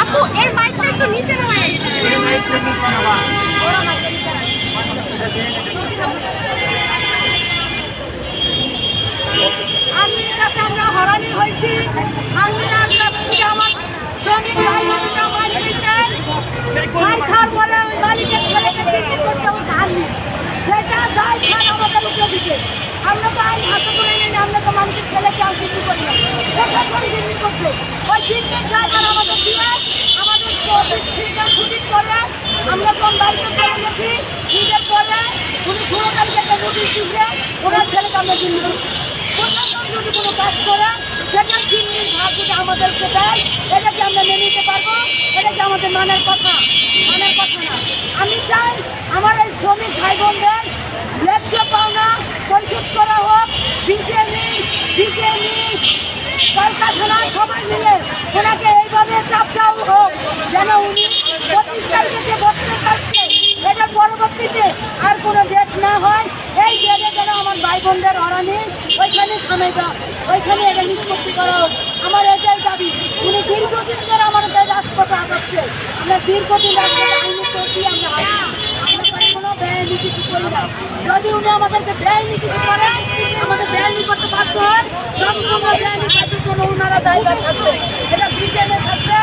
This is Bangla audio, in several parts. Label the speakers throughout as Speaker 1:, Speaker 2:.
Speaker 1: আপু এই মাইকটা একটু নিচে নামায়। ওরা মাইকটা নিচে
Speaker 2: আর্মির কাছে আমরা হরানি হয়েছি। আর্মির কাছ আমার শ্রমিক ভাই বোনেরা মারি দিয়েছেন মার খাওয়ার পরে ওই মালিকের ছেলেকে বিক্রি করতে হচ্ছে আর্মি সেটা যাই খান আমাদের উপরে দিতে আমরা তো আইন হাতে করে নিই আমরা তো মালিকের ছেলেকে আর বিক্রি করি না। প্রশাসন করে ওই ড্রাইভার আমাদের দিয়ে আমাদের ঘণ্টা করে আমরা কোন বাড়িতে চলে গেছি? ঈদের পরে উনি ষোলো তারিখে একটা নোটিশ দিচ্ছে আমরা বিক্রি করছি প্রশাসন কাজ করে, সেটা চিন্নির ভাগ যদি আমাদেরকে দেয়। এটা আমরা মেনে নিতে পারব। এটা কি আমাদের মানের কথা। মানের কথা আমি চাই আমার এই ভাই বোনদের ন্যায্য পাওনা পরিশোধ করা হোক। বিজেপি বিজেপি ওনাকে এইভাবে চাপ দেওয়া হোক, যেন উনি পঁচিশ তারিখে বসতে পারছে এটা পরবর্তীতে আর কোনো ডেট না হয়। এই ডেটে যেন আমার ভাই বোনদের হরানি ওইখানে থামে যাও ওইখানে এটা নিষ্পত্তি করা হোক। আমার এটাই দাবি। উনি দীর্ঘদিন ধরে আমার গায়ে রাজপথে আগাচ্ছে আমরা দীর্ঘদিন রাজপথে আইনি করছি আমরা কোনো করি না। যদি উনি আমাদেরকে ব্যয়নি কিছু করেন, আমাদের ব্যয়নি করতে বাধ্য হয় সম্পূর্ণ ব্যয়নি কাজের জন্য ওনারা দায়িত্ব থাকবে এটা ব্রিটেনে থাকবে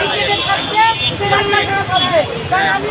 Speaker 2: ব্রিটেনে থাকবে রান্নাঘরে থাকবে কারণ আমি